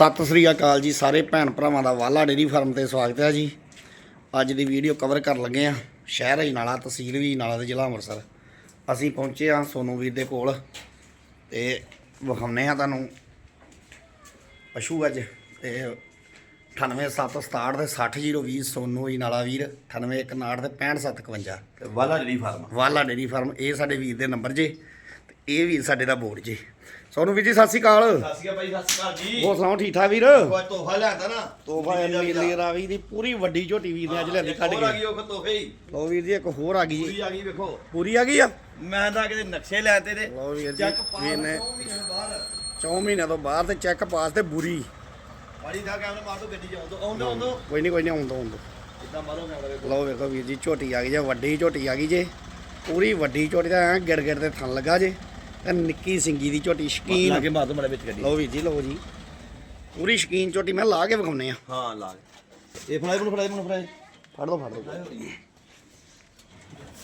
ਸਤਿ ਸ੍ਰੀ ਅਕਾਲ ਜੀ ਸਾਰੇ ਭੈਣ ਭਰਾਵਾਂ ਦਾ ਵਾਲਾ ਡੇਰੀ ਫਾਰਮ ਤੇ ਸਵਾਗਤ ਹੈ ਜੀ। ਅੱਜ ਦੀ ਵੀਡੀਓ ਕਵਰ ਕਰਨ ਲੱਗੇ ਆ ਸ਼ਹਿਰ ਅਜਨਾਲਾ ਤਹਿਸੀਲ ਵੀ ਅਜਨਾਲਾ ਦੇ ਜ਼ਿਲ੍ਹਾ ਅੰਮ੍ਰਿਤਸਰ। ਅਸੀਂ ਪਹੁੰਚੇ ਆ ਸੋਨੂ ਵੀਰ ਦੇ ਕੋਲ ਤੇ ਵਿਖਾਉਂਦੇ ਆ ਤੁਹਾਨੂੰ ਪਸ਼ੂ ਅੱਜ। ਤੇ 98767 ਦੇ 60020 ਸੋਨੂ ਅਜਨਾਲਾ ਵੀਰ 9819 ਤੇ 65751 ਤੇ ਵਾਲਾ ਡੇਰੀ ਫਾਰਮ ਵਾਲਾ ਡੇਰੀ ਫਾਰਮ ਇਹ ਸਾਡੇ ਵੀਰ ਦੇ ਨੰਬਰ ਜੇ ਤੇ ਇਹ ਵੀਰ ਸਾਡੇ ਦਾ ਬੋਰਡ ਜੇ। ਸੋਨੂ ਵੀਰ ਜੀ ਸਤਿ ਸ੍ਰੀ ਅਕਾਲ। ਸਤਿ ਸ਼੍ਰੀ ਅਕਾਲ ਭਾਈ ਸਤਿ ਸ਼੍ਰੀ ਅਕਾਲ ਜੀ। ਹੋਰ ਸੁਣਾਓ ਠੀਕ ਠਾਕ ਵੀਰ? ਕੋਈ ਤੋਹਫਾ ਲਿਆਂਦਾ ਨਾ। ਤੋਹਫਾ ਮੇਲੇ ਰਾਵੀ ਦੀ ਪੂਰੀ ਵੱਡੀ ਝੋਟੀ ਵੀਰ ਨੇ ਅੱਜ ਲਿਆਂਦੀ ਕੱਢ ਹੋਰ ਆ ਕੇ ਗਈ ਉਹ ਤੋਹਫੇ ਹੀ। ਲਓ ਵੀਰ ਜੀ ਇੱਕ ਹੋਰ ਆ ਗਈ ਪੂਰੀ ਆ ਗਈ ਵੇਖੋ। ਪੂਰੀ ਆ ਗਈ ਆ? ਮੈਂ ਤਾਂ ਕਿਤੇ ਨਕਸ਼ੇ ਲੈਤੇ ਤੇ ਲਓ ਵੀਰ ਜੀ ਵੀਰ ਨੇ ਮਹੀਨੇ ਬਾਹਰ 4 ਮਹੀਨਿਆਂ ਤੋਂ ਬਾਅਦ। ਤੇ ਚੈੱਕ ਪਾਸ ਤੇ ਬੁਰੀ। ਪਾਣੀ ਦਾ ਕੈਮਰਾ ਮਾਰ ਦੋ ਗੱਡੀ ਚ ਆਉਂਦੋ ਆਉਂਦੋ ਕੋਈ ਨਹੀਂ ਕੋਈ ਨਹੀਂ ਆਉਂਦਾ ਆਉਂਦਾ ਇਦਾਂ ਮਾਰੋ ਕੈਮਰਾ ਵੇਖੋ। ਲਓ ਵੇਖੋ ਵੀਰ ਜੀ ਝੋਟੀ ਆ ਗਈ ਜੇ ਵੱਡੀ ਝੋਟੀ ਆ ਗਈ ਜੇ। ਪੂਰੀ ਵੱਡੀ ਝੋਟੀ ਦਾ ਐਂ ਗਿੜ ਗਿੜ ਤੇ ਥਣ ਲੱਗਾ ਜੇ। ਤੇ ਨਿੱਕੀ ਸਿੰਗੀ ਦੀ ਝੋਟੀ ਲਾ ਸ਼ਕੀਨ ਕੇ ਮਾਰ ਦੋ ਮੜੇ ਵਿੱਚ ਗੱਡੀ। ਲਓ ਵੀਰ ਜੀ ਲਓ ਜੀ। ਪੂਰੀ ਸ਼ਕੀਨ ਝੋਟੀ ਮੈਂ ਲਾ ਕੇ ਵਿਖਾਉਨੇ ਆ। ਹਾਂ ਲਾ ਕੇ। ਇਹ ਫੜਾਈ ਮੈਨੂੰ ਫੜਾਈ ਮੈਨੂੰ ਫੜਾਈ। ਫੜ ਲਓ ਫੜ ਲਓ।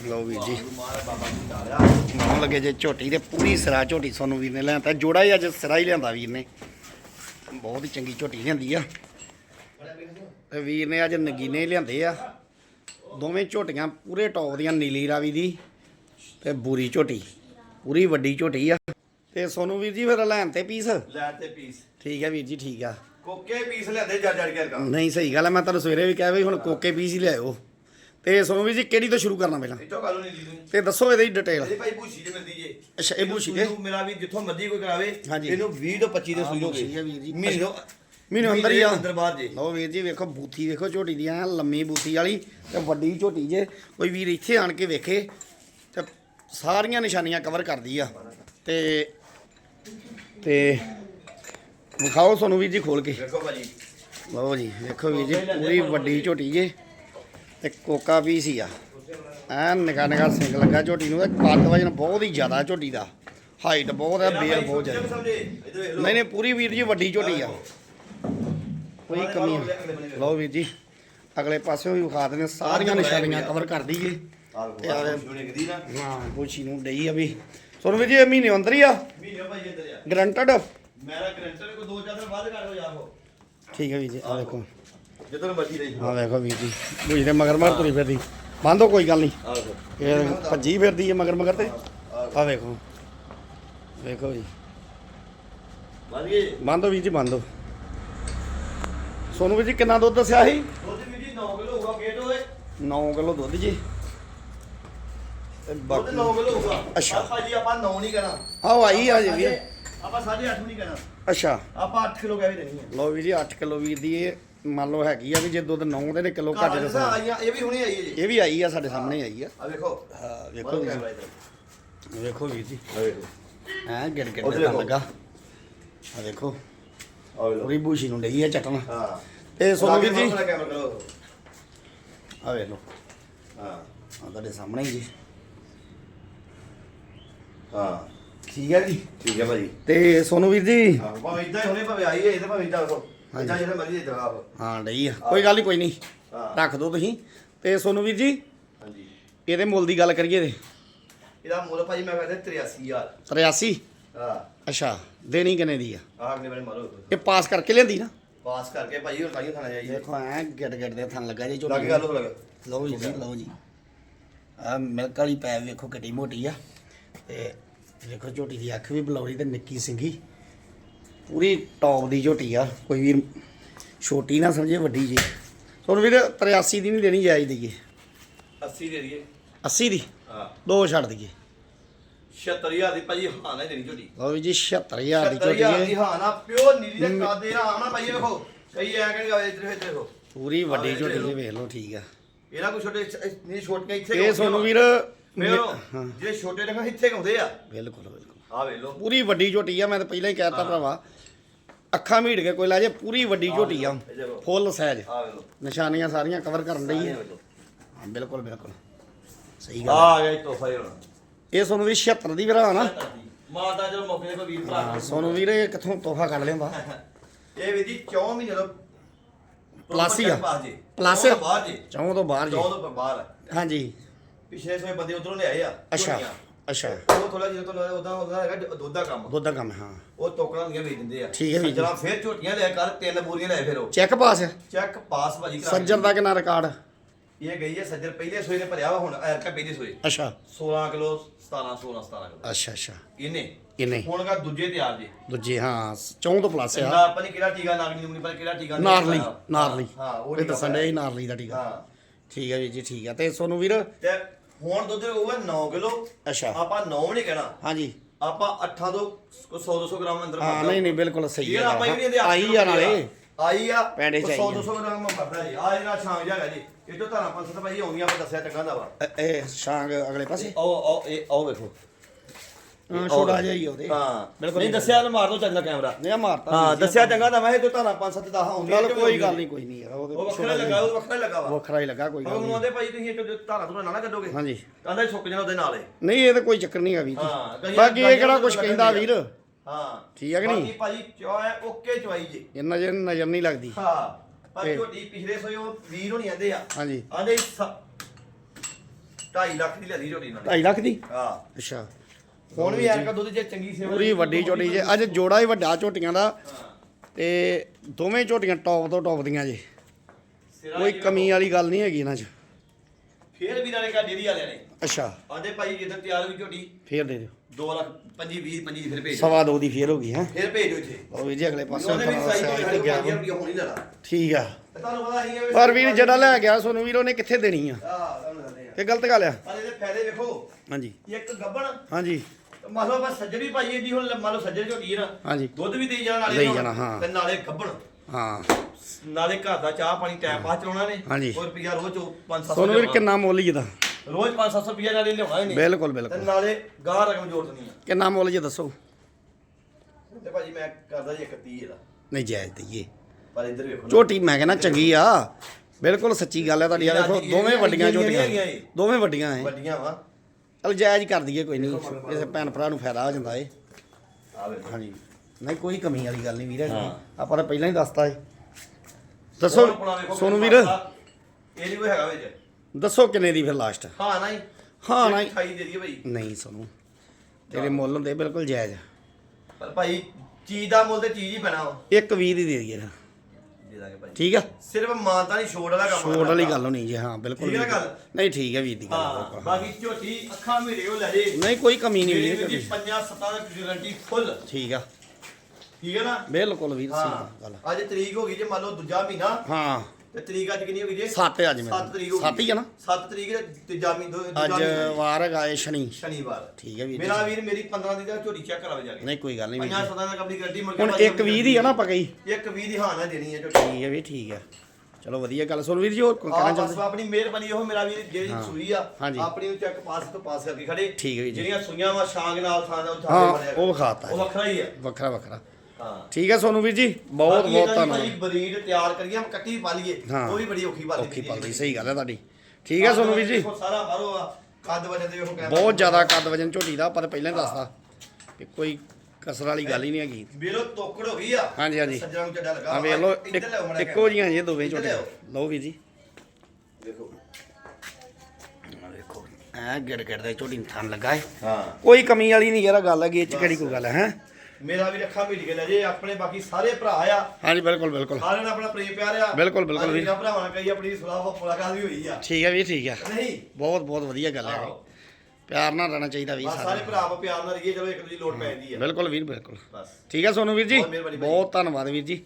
ਲਓ ਵੀਰ ਜੀ। ਮਾਰ ਬਾਬਾ ਜੀ ਡਾਲਿਆ ਨਾਮ ਲੱਗੇ ਜੇ ਝੋਟੀ ਤੇ ਪੂਰੀ ਸਿਰਾ ਝੋਟੀ ਸੋਨੂੰ ਵੀਰ ਨੇ ਲਿਆਂਦਾ ਜੋੜਾ ਹੀ ਅੱਜ ਸਿਰਾ ਹੀ ਲਿਆਂਦਾ ਵੀਰ ਨੇ। ਬਹੁਤ ਹੀ ਚੰਗੀ ਝੋਟੀ ਲਿਆਂਦੀ ਆ। ਤੇ ਵੀਰ ਨੇ ਅੱਜ ਨਗੀਨੇ ਲਿਆਂਦੇ ਆ। ਦੋਵੇਂ ਝੋਟੀਆਂ ਪੂਰੇ ਟੌਪ ਦੀਆਂ ਨੀਲੀ ਰਾਵੀ ਦੀ ਤੇ ਬੂਰੀ ਝੋਟੀ। ਪੂਰੀ ਵੱਡੀ ਝੋਟੀ ਆ। ਤੇ ਸੋਨੂੰ ਵੀਰ ਜੀ ਫਿਰ ਲੈਣ ਤੇ ਪੀਸ? ਲੈ ਤੇ ਪੀਸ। ਠੀਕ ਹੈ ਵੀਰ ਜੀ ਠੀਕ ਆ। ਕੋਕੇ ਪੀਸ ਲਿਆਂਦੇ ਜੜ ਜੜ ਕੇ ਕੰਮ ਨਹੀਂ ਸਹੀ ਗੱਲ ਹੈ ਮੈਂ ਤੁਹਾਨੂੰ ਸਵੇਰੇ ਵੀ ਕਿਹਾ ਵੀ ਹੁਣ ਕੋਕੇ ਪੀਸ ਹੀ ਲਿਆਇਓ। ਤੇ ਸੋਨੂੰ ਵੀਰ ਜੀ ਕਿਹੜੀ ਤੋਂ ਸ਼ੁਰੂ ਕਰਨਾ ਪਹਿਲਾਂ? ਇੱਥੋਂ ਗੱਲ ਨਹੀਂ ਦੀ ਤੂੰ ਤੇ ਦੱਸੋ ਇਹਦੀ ਡਿਟੇਲ ਇਹਦੀ ਭਾਈ ਭੂਸ਼ੀ ਤੇ ਮਿਲਦੀ ਜੇ। ਅੱਛਾ, ਇਹ ਭੂਸ਼ੀ ਤੇ? ਇਹਨੂੰ ਮੇਰਾ ਵੀ ਜਿੱਥੋਂ ਮਰਜ਼ੀ ਕੋਈ ਕਰਾਵੇ ਹਾਂਜੀ। ਇਹਨੂੰ 20 ਤੋਂ 25 ਦੇ ਸੂਈ ਭੂਸ਼ੀ ਹੋਗੇ ਵੀਰ ਜੀ। ਮਹੀਨੇ ਤੋਂ ਮਹੀਨੇ ਅੰਦਰ ਹੀ ਆ। ਅੰਦਰ ਬਾਹਰ ਜੇ। ਲਓ ਵੀਰ ਜੀ ਵੇਖੋ ਬੂਥੀ ਵੇਖੋ ਝੋਟੀ ਦੀ ਐਂ ਲੰਮੀ ਬੂਥੀ ਵਾਲੀ ਤੇ ਵੱਡੀ ਝੋਟੀ ਜੇ। ਕੋਈ ਵੀਰ ਇੱਥੇ ਆਣ ਕੇ ਵੇਖੇ ਤੇ ਸਾਰੀਆਂ ਨਿਸ਼ਾਨੀਆਂ ਕਵਰ ਕਰਦੀ ਆ। ਤੇ ਤੇ ਵਿਖਾਓ ਤੁਹਾਨੂੰ ਵੀਰ ਜੀ ਖੋਲ ਕੇ। ਵੇਖੋ ਭਾਜੀ। ਲਓ ਜੀ ਵੇਖੋ ਵੀਰ ਜੀ ਪੂਰੀ ਵੱਡੀ ਝੋਟੀ ਜੇ। ਤੇ ਕੋਕਾ ਪੀਸ ਹੀ ਆ। ਐ ਨਿਕਾ ਨਿਕਾ ਸਿੰਗ ਲੱਗਾ ਝੋਟੀ ਨੂੰ ਤੇ ਕੱਦ ਵਜਨ ਬਹੁਤ ਹੀ ਜ਼ਿਆਦਾ ਝੋਟੀ ਦਾ। ਹਾਈਟ ਬਹੁਤ ਹੈ ਬੇਰ ਬਹੁਤ ਜ਼ਿਆਦਾ। ਨਹੀਂ ਨਹੀਂ ਪੂਰੀ ਵੀਰ ਜੀ ਵੱਡੀ ਝੋਟੀ ਆ। ਕੋਈ ਕਮੀ ਨਹੀਂ ਲਓ ਵੀਰ ਜੀ ਅਗਲੇ ਪਾਸਿਓਂ ਵੀ ਵਿਖਾ ਦਿੰਦੇ ਸਾਰੀਆਂ ਨਿਸ਼ਾਨੀਆਂ ਕਵਰ ਕਰ ਦਈਏ ਹਾਂ ਬੋਛੀ ਨੂੰ ਡਈ ਆ ਵੀ। ਸੁਣ ਵੀਰ ਜੀ ਇਹ ਮਹੀਨੇ ਅੰਦਰ ਹੀ ਆ? ਮਹੀਨੇ ਭਾਈ ਇੱਧਰ ਆ। ਗਰੰਟਡ? ਮੇਰਾ ਗਰੰਟਰ ਕੋ ਦੋ ਚਾਰ ਦਿਨ ਬਾਅਦ ਕਰ ਹੋ ਜਾਓ ਠੀਕ ਹੈ ਵੀਰ ਜੀ ਆ ਵੇਖੋ ਜਦੋਂ ਮਰਜ਼ੀ ਰਹੀ। ਆ ਵੇਖੋ ਵੀਰ ਜੀ ਬੁਝ ਦੇ ਮਗਰ ਮਗਰ ਤੁਰੀ ਫਿਰਦੀ। ਬੰਦੋ ਕੋਈ ਗੱਲ ਨਹੀਂ। ਇਹ ਭੱਜੀ ਫਿਰਦੀ ਹੈ ਮਗਰ ਮਗਰ ਤੇ। ਆ ਵੇਖੋ ਵੇਖੋ ਜੀ। ਬੰਦੋ ਵੀਰ ਜੀ ਬੰਦੋ ਸੋਨੂੰ ਵੀਰ ਜੀ ਕਿੰਨਾ ਦੁੱਧ ਦੱਸਿਆ ਸੀ? ਦੁੱਧ ਵੀ ਜੀ 9 ਕਿਲੋ ਹੋਊਗਾ ਗੇਟ ਹੋਏ 9 ਕਿਲੋ ਦੁੱਧ ਜੀ। ਤੇ ਦੁੱਧ ਬਾਕੀ 9 ਕਿਲੋ ਹੋਊਗਾ। ਅੱਛਾ। ਆਪਾਂ ਜੀ ਆਪਾਂ 9 ਨਹੀਂ ਕਹਿਣਾ। ਆਹ ਆਈ ਆ ਜੀ ਵੀਰ ਆਪਾਂ 8.5 ਨਹੀਂ ਕਹਿਣਾ। ਅੱਛਾ। ਆਪਾਂ 8 ਕਿਲੋ ਕਹਿ ਵੀ ਦੇਣੀ ਹੈ ਲਓ ਵੀਰ ਜੀ 8 ਕਿਲੋ ਵੀਰ ਦੀ ਇਹ ਮੰਨ ਲਓ ਹੈਗੀ ਆ ਵੀ ਜੇ ਦੁੱਧ 9 ਦੇ ਨੇ ਕਿਲੋ ਘੱਟ ਘੱਟ ਦੱਸਣਾ ਆਈਆਂ ਇਹ ਵੀ ਹੁਣੇ ਆਈ ਹੈ ਜੀ। ਇਹ ਵੀ ਆਈ ਆ ਸਾਡੇ ਸਾਹਮਣੇ ਆਈ ਆ। ਆ ਵੇਖੋ। ਹਾਂ ਵੇਖੋ ਮਾਰੋ ਵੀਰ ਕੈਮਰਾ ਜੀ ਇੱਧਰ। ਵੇਖੋ ਵੀਰ ਜੀ। ਆ ਵੇਖੋ। ਐ ਗਿੜ ਗਿੜ ਉੱਧਰ ਦੇ ਵੇਖੋ। ਲੱਗਾ। ਆ ਵੇਖੋ। ਆ ਵੇਖੋ। ਪੂਰੀ ਬੂਸ਼ੀ ਨੂੰ ਲਈ ਆ ਚਟਣ। ਹਾਂ। ਤੇ ਸੋਨੂੰ ਵੀਰ ਜੀ। ਆਪਣਾ ਕੈਮਰਾ ਕਰੋ ਆ ਵੇਖ। ਲਓ ਹਾਂ। ਆ ਤੁਹਾਡੇ ਸਾਹਮਣੇ ਹੀ ਜੀ। ਹਾਂ। ਠੀਕ ਹੈ ਜੀ। ਠੀਕ ਹੈ ਭਾਜੀ। ਤੇ ਸੋਨੂੰ ਵੀਰ ਜੀ? ਹਾਂ ਭਾਵੇਂ ਇਦਾਂ ਹੀ ਹੁਣੇ ਭਾਵੇਂ ਆਈ ਹੈ ਇਹਦੇ ਭਾਵੇਂ ਇਦਾਂ ਵੇਖੋ ਇਦਾਂ ਜਿਹੜਾ ਮਰਜ਼ੀ ਇਦਾਂ ਆਹੋ ਹਾਂ ਡਈ ਆ। ਕੋਈ ਗੱਲ ਨਹੀਂ ਕੋਈ ਨਹੀਂ ਰੱਖ ਦਿਓ ਤੁਸੀਂ। ਤੇ ਸੋਨੂੰ ਵੀਰ ਜੀ ਹਾਂਜੀ। ਇਹਦੇ ਮੁੱਲ ਦੀ ਗੱਲ ਕਰੀਏ ਤੇ। ਇਹਦਾ ਮੁੱਲ ਭਾਜੀ ਮੈਂ ਕਹਿੰਦਾ 83000 83 ਹਾਂ। ਅੱਛਾ ਦੇਣੀ ਕਿੰਨੇ ਦੀ ਆ? ਅਗਲੇ ਵਾਲੇ ਮਾਰੋ ਇਹ ਪਾਸ ਕਰਕੇ ਲਿਆਂਦੀ ਨਾ? ਪਾਸ ਕਰਕੇ ਭਾਜੀ ਹੋਰ ਕਾਹੀ ਖਾਣਾ ਜਾਈਏ। ਦੇਖੋ ਐ ਗਿੜ ਗਿੜ ਦੇ ਥਣ ਲੱਗਾ ਜੀ ਲੱਗ ਝੋਟੀ ਗੱਲ ਹੋ ਲੱਗ ਲਓ ਜੀ ਜੀ, ਲਓ ਜੀ। ਆ ਮਿਲਕ ਵਾਲੀ ਪੈ ਵੇਖੋ ਕਿੱਡੀ ਮੋਟੀ ਆ। ਤੇ ਵੇਖੋ ਝੋਟੀ ਦੀ ਅੱਖ ਵੀ ਬਲੌਰੀ ਤੇ ਨਿੱਕੀ ਸਿੰਗੀ। ਪੂਰੀ ਟੌਪ ਦੀ ਝੋਟੀ ਆ ਕੋਈ ਵੀਰ ਛੋਟੀ ਨਾ ਸਮਝੇ ਵੱਡੀ ਜੀ। ਤੁਹਾਨੂੰ ਵੀਰ 83 ਦੀ ਨਹੀਂ ਦੇਣੀ ਜਾਇਜ਼ ਦਈਏ। 80 ਦੇ ਦਈਏ। 80 ਦੀ? ਹਾਂ। ਦੋ ਛੱਡ ਦਈਏ। 76000 ਦੀ ਭਾਜੀ ਹਾਂ ਨਾ ਦੇਣੀ ਝੋਟੀ। ਲਓ ਜੀ 76000 ਦੀ ਝੋਟੀ 76000 ਦੀ ਹੈ ਹਾਂ ਨਾ ਪਿਓ ਨੀਲੀ ਦੇ ਕਾਦੇ ਆ ਨਾ ਭਾਈ ਇਹ ਵੇਖੋ। ਕਈ ਐ ਕਹਿੰਦੇ ਇੱਧਰ ਇੱਧਰ ਦੇਖੋ ਪੂਰੀ ਵੱਡੀ ਝੋਟੀ ਦੇਖ ਲਓ। ਵੇਖ ਲਓ ਠੀਕ ਆ। ਇਹਨਾਂ ਕੋ ਛੋਟੇ ਨਹੀਂ ਛੋਟੀਆਂ ਇੱਥੇ ਇਹ ਤੁਹਾਨੂੰ ਵੀਰ ਮੇਰੋ ਹਾਂ। ਜਿਹੜੇ ਛੋਟੇ ਰੰਗ ਇੱਥੇ ਘੁੰਮਦੇ ਆ। ਬਿਲਕੁਲ ਬਿਲਕੁਲ। ਆ ਵੇਖ ਲਓ। ਪੂਰੀ ਵੱਡੀ ਝੋਟੀ ਆ ਮੈਂ ਤਾਂ ਪਹਿਲਾਂ ਹੀ ਕਹਿਤਾ ਭਰਾਵਾ। ਅੱਖਾਂ ਮੀਟ ਕੇ ਕੋਈ ਲਾ ਜੇ ਪੂਰੀ ਵੱਡੀ ਝੋਟੀ ਆ। ਫੁੱਲ ਸਾਈਜ਼ ਆ ਵੇਖ ਲਓ। ਨਿਸ਼ਾਨੀਆਂ ਸਾਰੀਆਂ ਕਵਰ ਕਰਨ ਲਈ ਹੈ। ਹਾਂ ਬਿਲਕੁਲ ਬਿਲਕੁਲ। ਸਹੀ ਗੱਲ ਆ। ਗਿਆ ਤੋਹਫਾ ਹੀ ਹੋਣਾ। ਇਹ ਸੋਨੂੰ ਵੀ 76 ਦੀ ਭਰਾ ਨਾ। ਮਾਤਾ ਜਦੋਂ ਮੌਕੇ ਕੋਈ ਵੀਰ ਭਰਾ ਸੋਨੂੰ ਵੀਰ ਕਿੱਥੋਂ ਤੋਹਫਾ ਕੱਢ ਲਿਆਂਦਾ ਇਹ ਵੀ ਜੀ 4 ਮਹੀਨੇ ਦਾ ਪਲੱਸ ਆ। ਪਲੱਸ? ਤੋਂ ਬਾਹਰ ਜੀ। ਚੌਂ ਤੋਂ ਬਾਹਰ ਜੀ। 4 ਤੋਂ ਬਾਹਰ ਆ। ਹਾਂਜੀ। ਪਿਛਲੇ ਸਮੇਂ ਬੰਦੇ ਉਧਰੋਂ ਲਿਆਏ ਆ ਅੱਛਾ। ਝੋਟੀਆਂ। ਅੱਛਾ। ਉਹ ਥੋੜਾ ਜਿਹਾ ਤੋਂ ਉਹਦਾ ਉਹਦਾ ਹੈਗਾ ਦ- ਦੁੱਧ ਦਾ ਕੰਮ। ਦੁੱਧ ਦਾ ਕੰਮ ਹੈ, ਹਾਂ ਉਹ ਟੋਕਰਾਂ ਦੀਆਂ ਵੇਚ ਦਿੰਦੇ ਆ। ਠੀਕ ਹੈ ਵੀਰ ਜੀ। ਸੱਜਣਾ ਫੇਰ ਝੋਟੀਆਂ ਲਿਆ ਕਰ ਤਿੰਨ ਬੋਰੀਆਂ ਲੈ ਫਿਰ ਉਹ। ਚੈੱਕ ਪਾਸ? ਚੈੱਕ ਪਾਸ ਭਾਜੀ ਕਰਾ ਸੱਜਰ ਦਾ ਕਿੰਨਾ ਰਿਕਾਰਡ? ਇਹ ਗਈ ਹੈ ਸੱਜਰ ਪਹਿਲੇ ਸੋਏ ਨੇ ਭਰਿਆ ਵਾ ਹੁਣ ਐਰਕਾ ਪਹਿਲੇ ਸੋਏ। ਅੱਛਾ। 16 ਕਿਲੋ 17 16 17 ਕਿਲੋ। ਅੱਛਾ ਅੱਛਾ। ਇਹਨੇ? ਇਹਨੇ। ਹੁਣ ਕਾ ਦੂਜੇ ਤਿਆਰ ਜੀ। ਦੂਜੀ ਹਾਂ ਚੌਂ ਤੋਂ ਪਲੱਸ ਨਾ ਆ ਆਪਾਂ ਨੇ ਕਿਹੜਾ ਟੀਕਾ ਨਾਗਣੀ ਨੂਗਣੀ ਪਰ ਕਿਹੜਾ ਟੀਕਾ ਨਹੀਂ ਨਾਰਲੀ। ਨਾਰਲੀ। ਹਾਂ ਉਹ ਇਹ ਟੀਕਾ ਦੱਸਣ ਦੇ ਨਾਰਲੀ ਦਾ ਟੀਕਾ। ਹਾਂ। ਠੀਕ ਹੈ ਵੀਰ ਜੀ ਠੀਕ ਹੈ। ਤੇ ਸੋਨੂੰ ਵੀਰ? ਤੇ ਹੁਣ ਦੁੱਧ ਹੋਊਗਾ 9 ਕਿਲੋ। ਅੱਛਾ। ਆਪਾਂ 9 ਨਹੀਂ ਕਹਿਣਾ। ਹਾਂਜੀ। ਆਪਾਂ 8 ਤੋਂ 100 200 ਗ੍ਰਾਮ ਅੰਦਰ ਹਾਂ। ਨਹੀਂ ਨਹੀਂ ਬਿਲਕੁਲ ਸਹੀ ਹੈ ਆਪਾਂ ਇਹ ਵੀ ਇਹਦੇ ਆਈ ਆ ਨਾਲੇ। ਆਈ ਆ ਪੈਂਡੇ ਚ 100 ਆਈ ਆ। 200 ਗ੍ਰਾਮ ਭਰਦਾ ਜੀ। ਆ ਜਿਹੜਾ ਛਾਂਗ ਜਾਗਾ ਜੀ ਇਹ ਤੋਂ ਧਾਰਾਂ ਪੰਜ ਸੱਤ ਭਾਈ ਆਉਂਦੀਆਂ ਆਪਾਂ ਦੱਸਿਆ ਚੰਗਾ ਦਾ ਵਾ। ਇਹ- ਸ਼ਾਂਗ ਅਗਲੇ ਪਾਸੇ। ਉਹ ਉਹ ਇਹ ਉਹ ਵੇਖੋ। ਹਾਂ ਛੋਟਾ ਜਿਹਾ ਹੀ ਉਹਦੇ। ਹਾਂ। ਬਿਲਕੁਲ ਨਹੀਂ ਦੱਸਿਆ ਤਾਂ ਮਾਰ ਦੋ ਚੰਗਾ ਕੈਮਰਾ। ਨਹੀਂ ਮਾਰਤਾ ਹਾਂ। ਦੱਸਿਆ ਚੰਗਾ ਤਾਂ ਇਹ ਤੋਂ ਧਾਰਾਂ ਪੰਜ ਸੱਤ 10 ਆਉਂਦੀਆਂ ਚੱਲ ਕੋਈ ਗੱਲ ਨਹੀਂ ਕੋਈ ਨਹੀਂ ਯਾਰ ਉਹਦੇ ਉਹ ਵੱਖਰਾ ਲੱਗਾ ਉਹ ਵੱਖਰਾ ਲੱਗਾ ਵਾ ਵੱਖਰਾ ਹੀ ਲੱਗਾ ਕੋਈ ਗੱਲ ਉਹਨੂੰ ਨਹੀਂ। ਆਂਦੇ ਭਾਈ ਤੁਸੀਂ ਤੋਂ ਧਾਰਾਂ ਤੋਂ ਨਾ ਨਾ ਕੱਢੋਗੇ ਹਾਂਜੀ। ਕਹਿੰਦਾ ਸੁੱਕ ਜਾਣਾ ਉਹਦੇ ਨਾਲ। ਨਹੀਂ ਇਹ ਤਾਂ ਕੋਈ ਚੱਕਰ ਨਹੀਂ ਹੈ ਵੀਰ ਹਾਂ, ਬਾਕੀ ਇਹ ਕਿਹੜਾ ਕੁਝ ਕਹਿੰਦਾ ਵੀਰ? ਹਾਂ। ਠੀਕ ਹੈ ਕਿ ਨਹੀਂ? ਬਾਕੀ ਭਾਜੀ ਚੋਇਆ ਓਕੇ ਚਵਾਈ ਜੀ। ਇਹ ਨਜ਼ਰ ਨਜ਼ਰ ਨਹੀਂ ਲੱਗਦੀ। ਹਾਂ ਪਰ ਝੋਟੀ ਪਿਛਲੇ ਉਹ ਵੀਰ ਹੋਣੀ ਆਂਦੇ ਆ। ਹਾਂਜੀ। ਆਂਦੇ 2.5 ਲੱਖ ਦੀ ਲੈਦੀ ਝੋਟੀ ਨਾਲ 2.5 ਲੱਖ ਦੀ? ਹਾਂ। ਅੱਛਾ। ਹੁਣ ਵੀ ਯਾਰ ਕਾ ਦੁੱਧ ਜੇ ਚੰਗੀ ਸੇਵਾ ਪੂਰੀ ਵੱਡੀ ਝੋਟੀ ਜੇ। ਅੱਜ ਜੋੜਾ ਹੀ ਵੱਡਾ ਝੋਟੀਆਂ ਦਾ ਤੇ ਦੋਵੇਂ ਝੋਟੀਆਂ ਟੌਪ ਤੋਂ ਟੌਪ ਦੀਆਂ ਜੀ। ਕੋਈ ਕਮੀ ਵਾਲੀ ਗੱਲ ਨਹੀਂ ਹੈਗੀ ਇਹਨਾਂ 'ਚ। ਫੇਰ ਵੀਰਾਂ ਨੇ ਕਾ ਡੇਰੀ ਵਾਲਿਆਂ ਨੇ। ਅੱਛਾ। ਆਂਦੇ ਭਾਈ ਜਿੱਦਾਂ ਤਿਆਰ ਹੋਈ ਝੋਟੀ ਫੇਰ ਦੇ ਦਿਓ। 2 ਲੱਖ 25 20 25 ਫਿਰ ਭੇਜ। ਸਵਾ ਦੋ ਦੀ ਫੇਰ ਹੋ ਗਈ ਹੈ? ਫਿਰ ਭੇਜ ਦਿਓ ਇੱਥੇ। ਉਹ ਵੀ ਜੀ ਅਗਲੇ ਪਾਸੇ ਉਹਨੇ ਵੀ ਸਾਈ ਤੋਂ ਗਿਆ ਹੋਣੀ ਠੀਕ ਆ। ਤੁਹਾਨੂੰ ਪਤਾ ਹੀ ਹੈ ਵੀ- ਪਰ ਵੀਰ ਜਿਹੜਾ ਲੈ ਗਿਆ ਸੋਨੂੰ ਵੀਰ ਉਹਨੇ ਕਿੱਥੇ ਦੇਣੀ ਆ। ਇਹ ਗਲਤ ਗੱਲ ਆ। ਪਰ ਇਹਦੇ ਫਾਇਦੇ ਵੇਖੋ। ਹਾਂਜੀ। ਇੱਕ ਗੱਬਣ ਹਾਂਜੀ। ਮੰਨ ਲਓ ਆਪਾਂ ਸੱਜਰੀ ਭਾਈ ਇਹਦੀ ਹੁਣ ਮੰਨ ਲਓ ਸੱਜਰੀ ਝੋਟੀ ਹੈ ਨਾ ਹਾਂਜੀ। ਦੁੱਧ ਵੀ ਦੇਈ ਜਾਣ ਨਾਲੇ ਦੇਈ ਹੁਣ, ਜਾਣਾ, ਹਾਂ। ਤੇ ਨਾਲੇ ਗੱਬਣ। ਹਾਂ। ਨਾਲੇ ਘਰ ਦਾ ਚਾਹ ਪਾਣੀ ਟਾਈਮ ਪਾਸ ਚਲਾਉਣਾ ਨੇ ਹਾਂਜੀ। ਹੋਰ ਰੁਪਿਆ ਰੋਜ਼ 5-700 ਸੋਨੂੰ ਵੀਰ ਕਿੰਨਾ ਮੁੱਲ ਜੀ ਦਾ? ਰੋਜ਼ 5-700 ਰੁਪਿਆ ਨਾਲੇ ਲਿਆਉਣਾ ਨਹੀਂ ਬਿਲਕੁਲ ਤੇ ਬਿਲਕੁਲ ਨਾਲੇ ਗਾਹ ਰਕਮ ਜੋੜਨੀ ਆ। ਕਿੰਨਾ ਮੁੱਲ ਜੀ ਦੱਸੋ? ਤੇ ਭਾਜੀ ਮੈਂ ਕਰਦਾ ਜੀ 31 ਇਹਦਾ ਨਹੀਂ ਜਾਇਜ਼ ਦਈਏ ਪਰ ਇੱਧਰ ਵੇਖੋ ਨਾ। ਝੋਟੀ ਮੈਂ ਕਹਿੰਦਾ ਚੰਗੀ ਆ। ਬਿਲਕੁਲ ਸੱਚੀ ਗੱਲ ਹੈ ਤੁਹਾਡੀ ਆ ਦੇਖੋ ਦੋਵੇਂ ਵੱਡੀਆਂ ਝੋਟੀਆਂ। ਦੋਵੇਂ ਵੱਡੀਆਂ ਐ। ਵੱਡੀਆਂ ਵਾ। ਚਲ ਜਾਇਜ਼ ਕਰ ਦਈਏ ਕੋਈ ਨਹੀਂ ਕਿਸੇ ਭੈਣ ਭਰਾ ਨੂੰ ਫਾਇਦਾ ਹੋ ਜਾਂਦਾ ਏ। ਹਾਂਜੀ। ਨਹੀਂ ਕੋਈ ਕਮੀ ਵਾਲੀ ਗੱਲ ਨਹੀਂ ਵੀਰ। ਆਪਾਂ ਤਾਂ ਪਹਿਲਾਂ ਹੀ ਦੱਸਤਾ ਏ। ਦੱਸੋ ਸੋਨੂੰ ਵੀਰ। ਇਹ ਨਹੀਂ ਕੋਈ ਹੈਗਾ ਵਿੱਚ? ਦੱਸੋ ਕਿੰਨੇ ਦੀ ਫਿਰ ਲਾਸਟ ਹਾਂ ਨਾ ਹੀ ਹਾਂ ਨਾ ਹੀ। 28 ਦੇ ਦਈਏ ਭਾਈ ਨਹੀਂ ਸੋਨੂੰ। ਤੇਰੇ ਮੁੱਲ ਹੁੰਦੇ ਬਿਲਕੁਲ ਜਾਇਜ਼ ਪਰ ਭਾਈ ਚੀਜ਼ ਦਾ ਮੁੱਲ ਤੇ ਚੀਜ਼ ਹੀ ਪੈਣਾ ਵਾ। ਇੱਕ 20 ਦੀ ਦੇ ਦਈਏ ਨਾ। ਦੇ ਦਾਂਗੇ ਠੀਕ ਆ? ਸਿਰਫ ਮਾਨਤਾ ਨਹੀਂ ਛੋੜ ਵਾਲਾ ਕੰਮ ਛੋਟ ਵਾਲੀ ਗੱਲ ਹੋਣੀ ਜੀ ਹਾਂ ਬਿਲਕੁਲ ਠੀਕ ਹੈ। ਗੱਲ? ਨਹੀਂ ਠੀਕ ਹੈ ਵੀਰ ਦੀ ਗੱਲ ਹਾਂ। ਬਾਕੀ ਝੋਟੀ ਅੱਖਾਂ ਮੇਰੇ ਉਹ ਲੈ ਜੇ। ਨਹੀਂ ਕੋਈ ਕਮੀ ਨਹੀਂ ਵੀਰ ਜੀ। ਪੰਜਾਂ ਸੱਤਾਂ ਦੀ ਗਾਰੰਟੀ ਫੁੱਲ ਠੀਕ ਆ। ਠੀਕ ਹੈ ਨਾ? ਬਿਲਕੁਲ ਵੀਰ ਸਹੀ ਗੱਲ ਅੱਜ ਤਰੀਕ ਹੋ ਗਈ ਜੇ ਮੰਨ ਲਓ ਦੂਜਾ ਮਹੀਨਾ। ਹਾਂ। ਤੇ ਤਰੀਕ ਅੱਜ ਕਿੰਨੀ ਹੋ ਗਈ ਜੇ? ਸੱਤ ਅੱਜ ਮੈਂ 7 ਤਰੀਕ ਹੋ ਗਈ। ਸੱਤ ਹੀ ਆ ਨਾ? 7 ਤਰੀਕ ਤੇ ਮਹੀਨਾ ਦੂਜਾ ਅੱਜ ਵਾਰ ਹੈਗਾ ਏ ਸ਼ਨੀ। ਸ਼ਨੀਵਾਰ। ਠੀਕ ਹੈ ਵੀਰ ਮੇਰਾ ਵੀਰ ਮੇਰੀ 15 ਦੀ ਦਾ ਝੋਟੀ ਚੈੱਕ ਕਰਾਵੇ ਜਾ ਕੇ ਨਹੀਂ ਕੋਈ ਗੱਲ ਨਹੀਂ ਵੀਰ ਪੰਜਾਂ ਜੀ ਸੱਤਾਂ ਦਾ ਕੰਪਨੀ ਗਾਰੰਟੀ ਮੁੜ ਹੁਣ ਭਾਜੀ ਇੱਕ 20 ਦੀ ਆ ਨਾ ਪਕਈ ਇੱਕ 20 ਦੀ ਹਾਂ ਨਾ ਦੇਣੀ ਹੈ ਝੋਟੀ ਠੀਕ ਹੈ ਵੀ ਠੀਕ ਹੈ। ਚਲੋ ਵਧੀਆ ਗੱਲ। ਸੁਣ ਵੀਰ ਜੀ ਹੋਰ ਕਹਿਣਾ ਬਸ ਚਾਹੁੰਦੇ? ਆਪਣੀ ਮਿਹਰਬਾਨੀ ਉਹ ਮੇਰਾ ਵੀਰ ਜਿਹੜੀ। ਸੂਈ ਆ। ਆਪਣੀ ਨੂੰ ਚੈੱਕ ਪਾਸ ਤੋਂ ਪਾਸ ਕਰਕੇ ਖੜੇ। ਜਿਹੜੀਆਂ ਸੂਈਆਂ ਵਾ ਸ਼ਾਂਗ ਨਾਲ ਥਾਂ ਦਾ ਉਹ ਥਾਂ ਉਹ ਵਿਖਾਤਾ ਉਹ ਵੱਖਰਾ ਹੀ ਆ। ਵੱਖਰਾ ਵੱਖਰਾ। ਹਾਂ। ਠੀਕ ਹੈ ਸੋਨੂੰ ਵੀਰ ਜੀ ਬਹੁਤ ਬਾਕੀ ਬਹੁਤ ਇਹਦਾ ਜੀ ਭਾਈ ਧੰਨਵਾਦ ਬਰੀਡ ਤਿਆਰ ਕਰੀਏ ਹਮ ਕੱਟੀ ਪਾ ਲਈਏ ਹਾਂ। ਉਹ ਵੀ ਬੜੀ ਔਖੀ ਪਾ ਔਖੀ ਪਲਦੀ ਸਹੀ ਗੱਲ ਹੈ ਤੁਹਾਡੀ। ਠੀਕ ਹੈ ਸੋਨੂੰ ਵੀਰ ਜੀ। ਦੇਖੋ ਸਾਰਾ ਬਾਹਰੋਂ ਆ ਕੱਦ ਵਜਨ ਦੇ ਵੇਖੋ ਕੈਮਰਾ। ਬਹੁਤ ਜ਼ਿਆਦਾ ਕੱਦ ਵਜਨ ਝੋਟੀ ਦਾ ਤਾਂ ਪਹਿਲਾਂ ਹੀ ਦੱਸਦਾ ਕਿ ਕੋਈ ਕਸਰ ਵਾਲੀ ਗੱਲ ਹੀ ਨਹੀਂ ਹੈਗੀ। ਵੇਲੋ ਤੋਕੜ ਹੋ ਗਈ ਆ। ਹਾਂਜੀ, ਹਾਂਜੀ। ਸੱਜਣਾ ਨੂੰ ਚੱਡਾ ਲਗਾ। ਆ ਵੇਖ ਲਓ ਇੱਧਰ ਲਿਆਓ ਮਾੜਾ ਇੱਕੋ ਜੀਆਂ ਇਹ ਦੋਵੇਂ ਇੱਧਰ ਝੋਟੀਆਂ। ਲਿਆਓ। ਲਓ ਵੀਰ ਜੀ। ਵੇਖੋ ਆ ਵੇਖੋ ਐ ਗਿੜ ਗਿੜ ਦੇ ਝੋਟੀ ਨੂੰ ਥਣ ਲੱਗਾ ਹੈ ਹਾਂ। ਕੋਈ ਕਮੀ ਵਾਲੀ ਨਹੀਂ ਯਾਰ ਗੱਲ ਹੈਗੀ ਇਹ ਚ ਕਿਹੜੀ ਕੋਈ ਗੱਲ ਹੈ ਹੈਂ? ਮੇਰਾ ਵੀ ਅੱਖਾਂ ਮੀਟ ਲੈ ਜੇ ਆਪਣੇ ਬਾਕੀ ਸਾਰੇ ਭਰਾ ਆ। ਹਾਂਜੀ ਬਿਲਕੁਲ ਬਿਲਕੁਲ। ਸਾਰਿਆਂ ਨਾਲ ਆਪਣਾ ਪ੍ਰੇਮ ਪਿਆਰ ਆ। ਬਿਲਕੁਲ, ਬਿਲਕੁਲ ਅੱਜ ਵੀਰ। ਭਰਾਵਾਂ ਨਾਲ ਕਈ ਆਪਣੀ ਸੁਲਾਹ ਮੁਲਾਕਾਤ ਵੀ ਹੋਈ ਆ। ਠੀਕ ਹੈ ਵੀਰ ਠੀਕ ਹੈ ਨਹੀਂ। ਬਹੁਤ ਬਹੁਤ ਵਧੀਆ ਗੱਲ ਹੈ ਆਹੋ। ਪਿਆਰ ਨਾਲ ਰਹਿਣਾ ਚਾਹੀਦਾ ਵੀਰ ਬਸ ਸਾਰੇ ਭਰਾ ਆਪਾਂ ਪਿਆਰ ਨਾਲ ਰਹੀਏ ਚਲੋ ਇੱਕ ਦੂਜੀ ਲੋਟ ਪੈ ਜਾਂਦੀ। ਆ। ਬਿਲਕੁਲ ਵੀਰ ਬਿਲਕੁਲ। ਬਸ। ਠੀਕ ਹੈ ਸੋਨੂੰ ਵੀਰ ਜੀ? ਬਹੁਤ ਮਿਹਰਬਾਨੀ ਭਾਈ। ਬਹੁਤ ਧੰਨਵਾਦ ਵੀਰ ਜੀ।